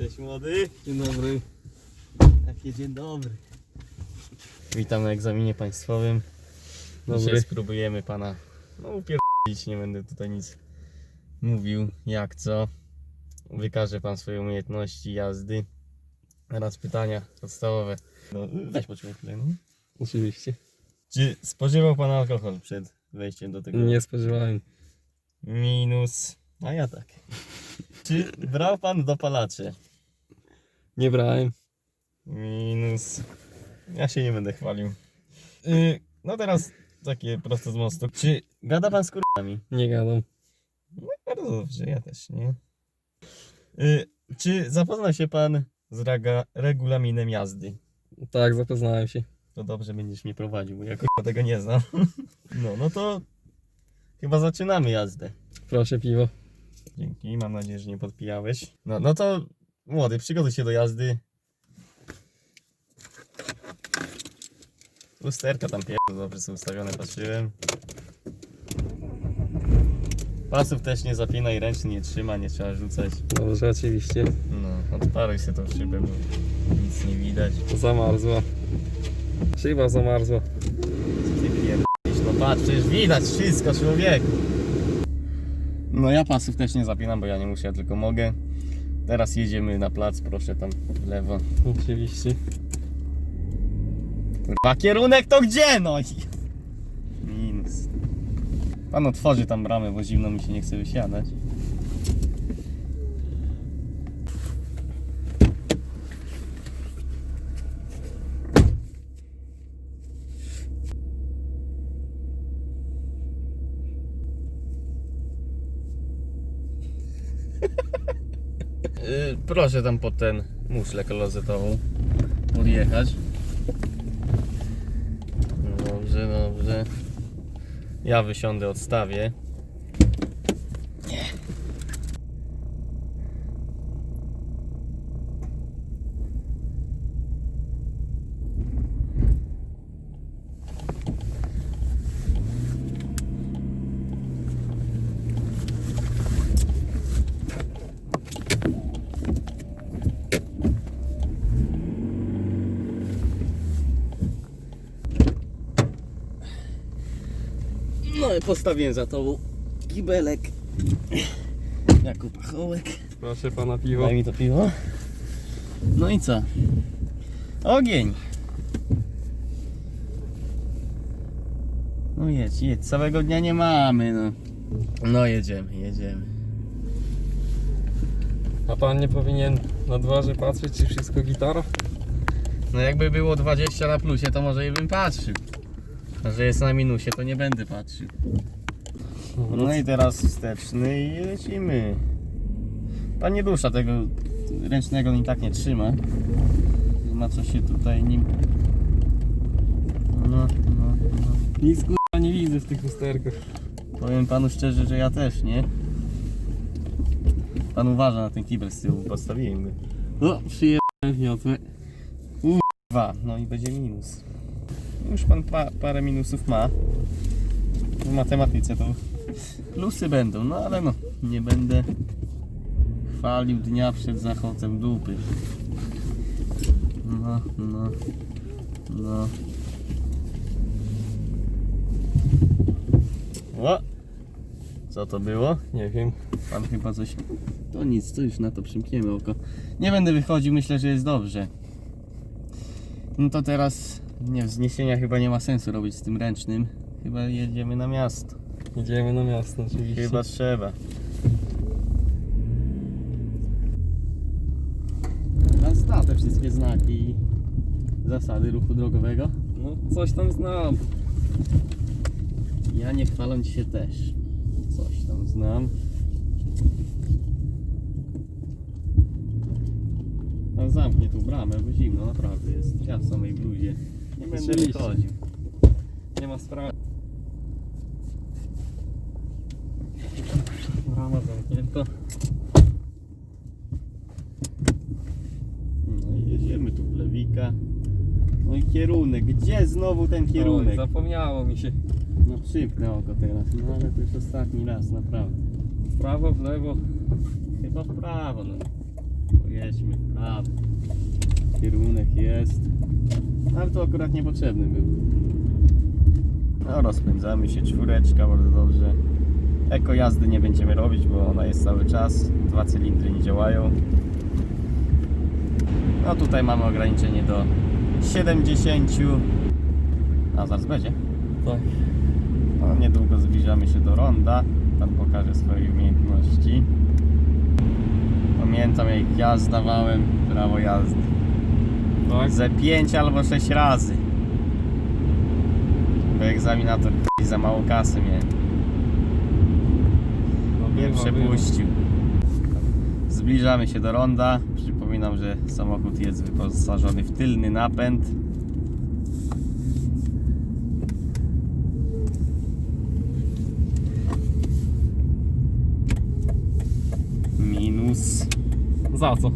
Cześć młody. Dzień dobry. Jaki dzień dobry. Witam na egzaminie państwowym. Dobry. Dzisiaj spróbujemy pana no upierdolić, nie będę tutaj nic mówił jak co. Wykaże pan swoje umiejętności jazdy. Teraz pytania podstawowe. No, weź poczekaj chwilę, no. Oczywiście. Czy spożywał pan alkohol przed wejściem do tego? Nie spodziewałem. Minus. A ja tak. Czy brał pan dopalacze? Nie brałem. Minus. Ja się nie będę chwalił. Yy, no teraz takie prosto z mostu. Czy gada pan z kurami? Nie gadam. No bardzo dobrze, ja też nie. Yy, czy zapoznał się pan z raga, regulaminem jazdy? Tak, zapoznałem się. To dobrze będziesz mnie prowadził, bo ja kurwa tego nie znam. No, no to chyba zaczynamy jazdę. Proszę piwo. Dzięki, mam nadzieję, że nie podpijałeś. No, no to młody, przygotuj się do jazdy. Lusterka tam pierdol, dobrze są ustawione, patrzyłem. Pasów też nie zapinaj, ręcznie nie trzyma, nie trzeba rzucać. Dobrze, oczywiście. No, odparuj się tą szybę, bo nic nie widać. Zamarzła. Szyba zamarzła. Co ty pierdolisz? No patrz, przecież widać wszystko, człowieku. No ja pasów też nie zapinam, bo ja nie muszę, ja tylko mogę. Teraz jedziemy na plac, proszę tam w lewo. Oczywiście. Kurwa, kierunek to gdzie no? Minus. Pan otworzy tam bramę, bo zimno mi się nie chce wysiadać. Proszę tam pod ten muszlę klozetową podjechać. Dobrze, dobrze. Ja wysiądę, odstawię. Postawiłem za tobą kibelek. Jako pachołek. Proszę pana piwo. Daj mi to piwo. No i co? Ogień. No jedź, jedź. Całego dnia nie mamy, no. No jedziemy, jedziemy. A pan nie powinien na dworze patrzeć, czy wszystko gitara? No jakby było 20 na plusie, to może i bym patrzył. A że jest na minusie, to nie będę patrzył. No i teraz wsteczny i lecimy. Pan nie dusza tego ręcznego i tak nie trzyma. Ma co się tutaj nim. No, no, no. Nic kurwa nie widzę w tych lusterkach. Powiem panu szczerze, że ja też nie. Pan uważa na ten kibel z tyłu, postawiłem go. O, przyjechałem miotłę. Dwa, no i będzie minus. Już pan pa, parę minusów ma. W matematyce to plusy będą, no ale no, nie będę chwalił dnia przed zachodem dupy. No, no, no. O! Co to było? Nie wiem. Pan chyba coś. To nic, to już na to przymkniemy oko. Nie będę wychodził, myślę, że jest dobrze. No to teraz nie, wzniesienia chyba nie ma sensu robić z tym ręcznym. Chyba jedziemy na miasto. Jedziemy na miasto oczywiście. Chyba trzeba. Pan zna te wszystkie znaki i zasady ruchu drogowego. No coś tam znam. Ja nie chwaląc się też. Coś tam znam. Pan zamknie tu bramę, bo zimno naprawdę jest. Ja w samej bluzie. Nie będę wychodził. Nie ma sprawy. Brama zamknięta. No i jedziemy tu w Lewika. No i kierunek. Gdzie znowu ten Oj, kierunek? zapomniało mi się. No przymknę oko teraz. No ale to już ostatni raz, naprawdę. W prawo, w lewo. Chyba w prawo, no. Pojedźmy w prawo. Kierunek jest. Ale to akurat niepotrzebny był. No rozpędzamy się, czwóreczka, bardzo dobrze. Eko jazdy nie będziemy robić, bo ona jest cały czas. Dwa cylindry nie działają. No tutaj mamy ograniczenie do 70. A zaraz będzie. Tak. No, niedługo zbliżamy się do ronda. Pan pokaże swoje umiejętności. Pamiętam jak ja zdawałem prawo jazdy. Tak? Ze 5 albo 6 razy. Bo egzaminator za mało kasy mnie No, nie bywa, przepuścił. Zbliżamy się do ronda. Przypominam, że samochód jest wyposażony w tylny napęd. Minus. Za co?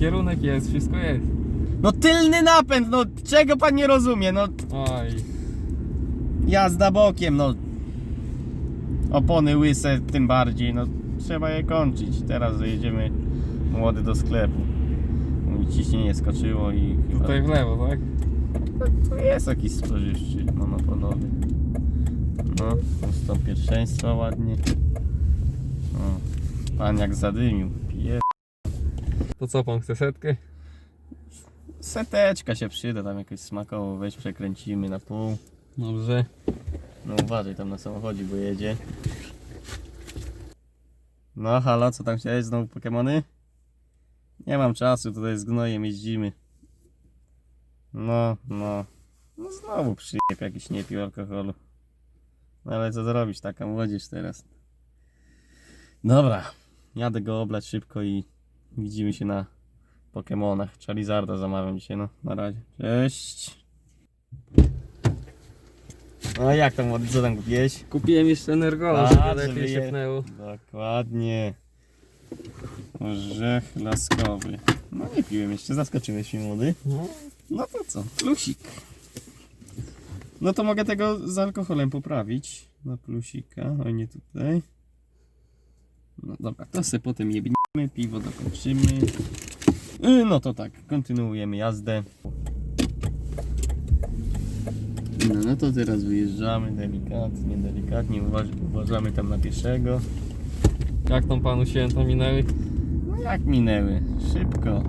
Kierunek jest, wszystko jest. No tylny napęd, no czego pan nie rozumie? No Oj. jazda bokiem, no. Opony łyse tym bardziej, no trzeba je kończyć. Teraz jedziemy młody do sklepu. Mój ciśnienie skoczyło i chyba... Tutaj w lewo, tak? No, to jest jakiś spożywczy monopolowy. No, ustąp pierwszeństwa ładnie. O, pan jak zadymił. Pije... To co pan chce setkę? Seteczka się przyda, tam jakoś smakowo weź przekręcimy na pół. Dobrze. No uważaj tam na samochodzie, bo jedzie. No halo, co tam chciałeś? Znowu Pokemony? Nie mam czasu, tutaj z gnojem jeździmy. No, no. No znowu przyjeb jakiś nie pił alkoholu. No ale co zrobić, taka młodzież teraz. Dobra, jadę go oblać szybko i widzimy się na Pokemonach. Charizarda zamawiam dzisiaj, no na razie. Cześć. No jak tam młody, co tam kupiłeś? Kupiłem jeszcze Energola, A, żeby lepiej się je- pnęło. Dokładnie. Orzech laskowy. No nie piłem jeszcze, zaskoczyłeś mnie młody. No. No to co? Plusik. No to mogę tego z alkoholem poprawić. Na plusika, o nie tutaj. No dobra, to sobie potem jebniemy, piwo dokończymy. Y, No to tak, kontynuujemy jazdę. No, no to teraz wyjeżdżamy delikatnie, delikatnie, uważ, uważamy tam na pieszego. Jak tam panu święta minęły? No jak minęły? Szybko.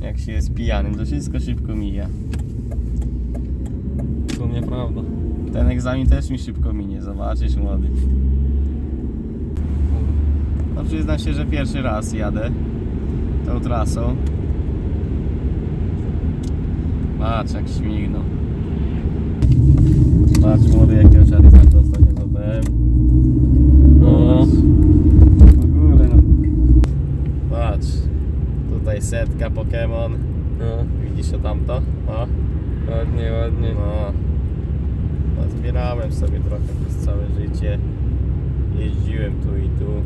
Jak się jest pijanym, to wszystko szybko mija. To nieprawda. Ten egzamin też mi szybko minie, zobaczysz młody. No przyznam się, że pierwszy raz jadę tą trasą. Patrz jak śmignął. Patrz młody jakiego Charizarda ostatnio złapałem. No. W ogóle no. Patrz. Tutaj setka Pokémon. No. Widzisz to tamto? O. Ładnie, ładnie. No. no zbierałem sobie trochę przez całe życie. Jeździłem tu i tu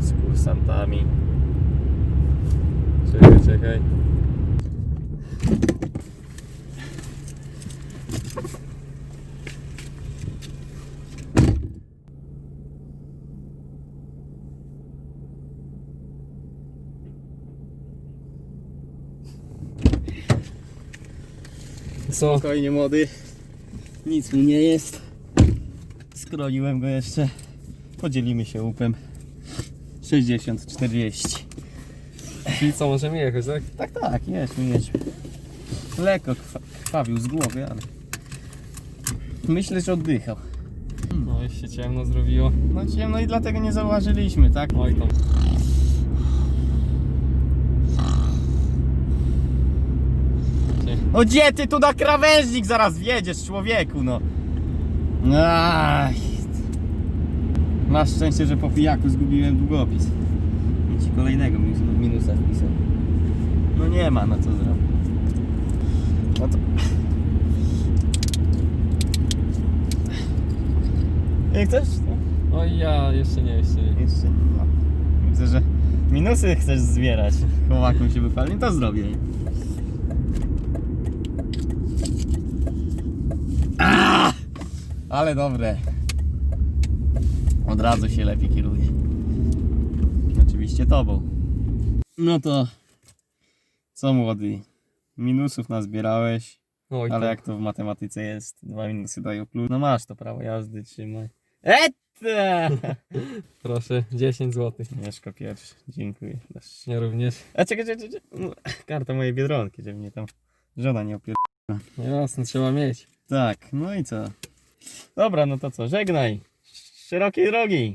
z kursantami. Czekaj. Co? Spokojnie młody. Nic mi nie jest. Skroiłem go jeszcze. Podzielimy się łupem. 60-40. Czyli co, możemy jechać, tak? Tak, tak, jedźmy, jedźmy. Lekko krwa- krwawił z głowy, ale myślę, że oddychał. No i się ciemno zrobiło. No ciemno i dlatego nie zauważyliśmy, tak? Oj tam. No gdzie ty tu na krawężnik zaraz wjedziesz, człowieku, no. Aj. Masz szczęście, że po pijaku zgubiłem długopis. Ci kolejnego minus- minusa wpisał. No nie ma, no co zrobić. No to... Nie chcesz? No, Oj ja, jeszcze nie, jeszcze nie. jeszcze nie. No. Widzę, że minusy chcesz zbierać. Chłopakom się wypali, to zrobię. Ale dobre. Od razu się lepiej kieruje. Oczywiście tobą. No to co młody? Minusów nazbierałeś, Oj, ale tak. jak to w matematyce jest, dwa minusy dają plus. No masz to prawo jazdy, trzymaj. Etta! Proszę, 10 zł. Mieszko pierwszy, dziękuję. Dasz. Ja również. A czekaj, czekaj, czekaj. No, Karta mojej Biedronki, żeby mnie tam żona nie opier... Jasne, trzeba mieć. Tak, no i co? Dobra, no to co, żegnaj. Szerokiej drogi.